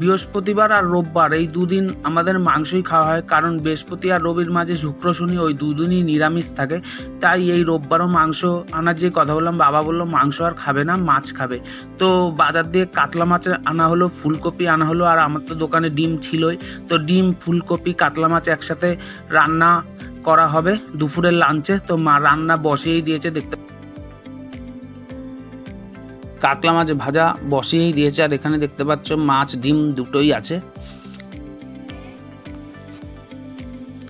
বৃহস্পতিবার আর রোববার এই দুদিন আমাদের মাংসই খাওয়া হয়, কারণ বৃহস্পতি আর রবির মাঝে শুক্র শনি ওই দুদিনই নিরামিষ থাকে। তাই এই রোববারও মাংস আনার যে কথা বললাম, বাবা বলল মাংস আর খাবে না, মাছ খাবে। তো বাজার দিয়ে কাতলা মাছ আনা হলো, ফুলকপি আনা হলো, আর আমার তো দোকানে ডিম ছিলই। তো ডিম, ফুলকপি, কাতলা মাছ একসাথে রান্না করা হবে দুপুরের লাঞ্চে। তো মা রান্না বসিয়েই দিয়েছে, দেখতে কাতলা মাছ ভাজা বসিয়েই দিয়েছে, আর এখানে দেখতে পাচ্ছ মাছ, ডিম দুটোই আছে।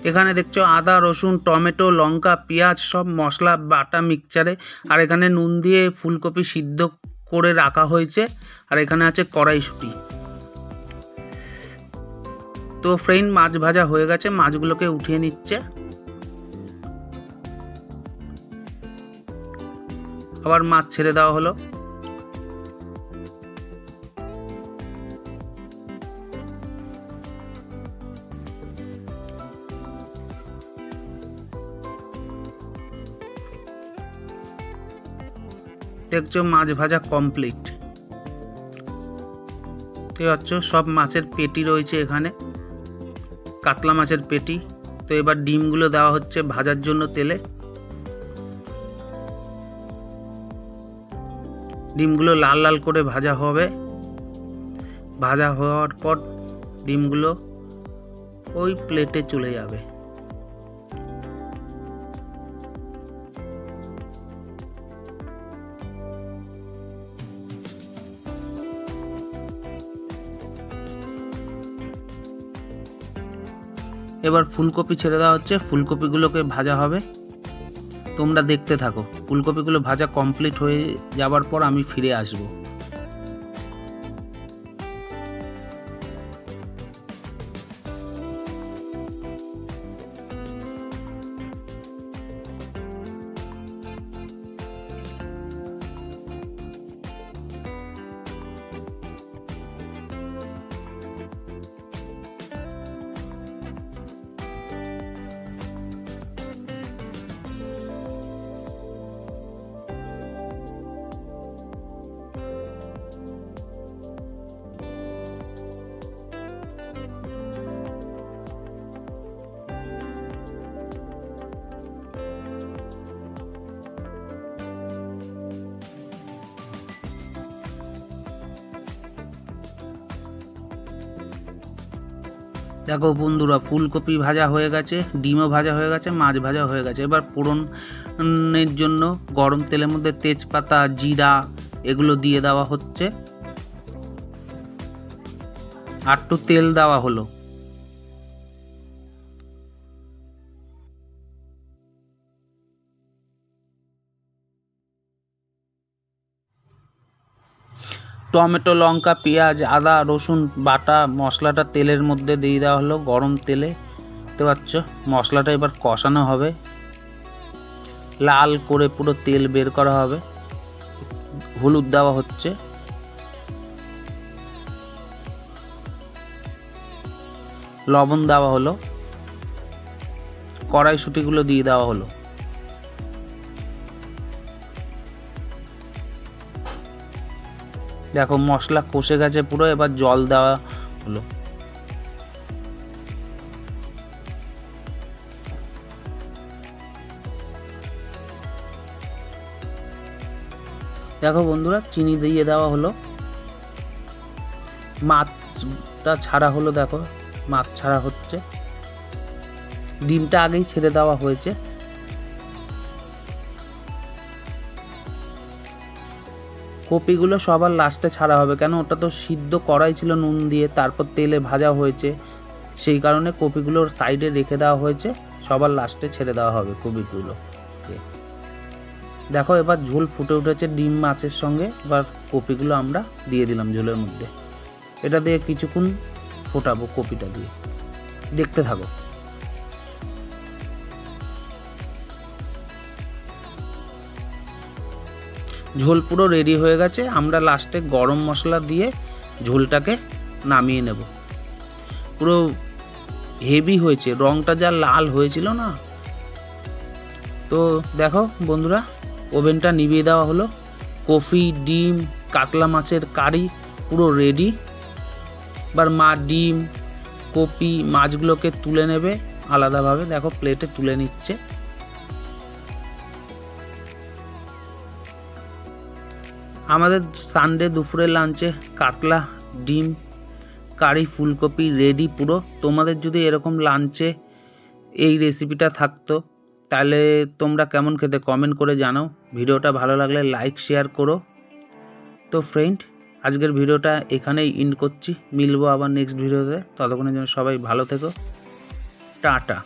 এখানে দেখছ আদা, রসুন, টমেটো, লঙ্কা, পেঁয়াজ, সব মশলা, বাটা মিক্সচারে, আর এখানে নুন দিয়ে ফুলকপি সিদ্ধ করে রাখা হয়েছে, আর এখানে আছে কড়াইশুঁটি। তো ফ্রেন্ড মাছ ভাজা হয়ে গেছে, মাছগুলোকে উঠিয়ে নিচ্ছে। আবার মাছ ছেড়ে দেওয়া হলো। দেখছ মাছ ভাজা কমপ্লিট দেখতে পাচ্ছ, সব মাছের পেটি রয়েছে এখানে। কাতলা মাছের পেটি। তো এবার ডিমগুলো দেওয়া হচ্ছে ভাজার জন্য তেলে। ডিমগুলো লাল লাল করে ভাজা হবে। ভাজা হওয়ার পর ডিমগুলো ওই প্লেটে চলে যাবে। এবার ফুলকপি ছেড়ে দেওয়া হচ্ছে। ফুলকপিগুলোকে ভাজা হবে। তোমরা দেখতে থাকো। ফুলকপিগুলো ভাজা কমপ্লিট হয়ে যাবার পর আমি ফিরে আসব। দেখো বন্ধুরা, ফুলকপি ভাজা হয়ে গেছে, ডিমও ভাজা হয়ে গেছে, মাছ ভাজা হয়ে গেছে। এবার ফোড়নের জন্য গরম তেলের মধ্যে তেজপাতা, জিরা এগুলো দিয়ে দেওয়া হচ্ছে। আর একটু তেল দেওয়া হলো। টমেটো, লঙ্কা, পেঁয়াজ, আদা, রসুন, বাটা, মশলাটা তেলের মধ্যে দিয়ে দেওয়া হলো গরম তেলে। দেখতে পাচ্ছ, মশলাটা এবার কষানো হবে। লাল করে পুরো তেল বের করা হবে। হলুদ দেওয়া হচ্ছে। লবণ দেওয়া হলো। কড়াইশুটিগুলো দিয়ে দেওয়া হলো। দেখো, মশলা কষে গেছে পুরো, এবার জল দেওয়া হলো। দেখো বন্ধুরা, চিনি দিয়ে দেওয়া হলো। মাছটা ছাড়া হলো, দেখো, মাছ ছাড়া হচ্ছে। ডিমটা আগেই ছেড়ে দেওয়া হয়েছে। কপিগুলো সবার লাস্টে ছাড়া হবে। কেন? ওটা তো সিদ্ধ করাই ছিল নুন দিয়ে, তারপর তেলে ভাজা হয়েছে। সেই কারণে কপিগুলো সাইডে রেখে দেওয়া হয়েছে। সবার লাস্টে ছেড়ে দেওয়া হবে কপিগুলো। দেখো, এবার ঝোল ফুটে উঠেছে ডিম মাছের সঙ্গে। এবার কপিগুলো আমরা দিয়ে দিলাম ঝোলের মধ্যে। এটা দিয়ে কিছুক্ষণ ফোটাবো কপিটা দিয়ে। দেখতে থাকো। ঝোল পুরো রেডি হয়ে গেছে। আমরা লাস্টে গরম মশলা দিয়ে ঝোলটাকে নামিয়ে নেব। পুরো হেভি হয়েছে, রংটা যা লাল হয়েছিল না? তো দেখো বন্ধুরা, ওভেনটা নিভিয়ে দেওয়া হলো। কফি, ডিম, কাতলা মাছের কারি পুরো রেডি এবার মা ডিম, কপি মাছগুলোকে তুলে নেবে আলাদাভাবে। দেখো প্লেটে তুলে নিচ্ছে। আমাদের সানডে দুপুরে লাঞ্চে কাতলা, ডিম, কারি, ফুলকপি রেডি পুরো। তোমাদের যদি এরকম লাঞ্চে এই রেসিপিটা থাকতো, তাহলে তোমরা কেমন খেতে কমেন্ট করে জানাও। ভিডিওটা ভালো লাগলে লাইক শেয়ার করো। তো ফ্রেন্ড আজকের ভিডিওটা এখানেই ইন্ড করছি। মিলবো আবার নেক্সট ভিডিওতে ততক্ষণের জন্য সবাই ভালো থেকো। টাটা।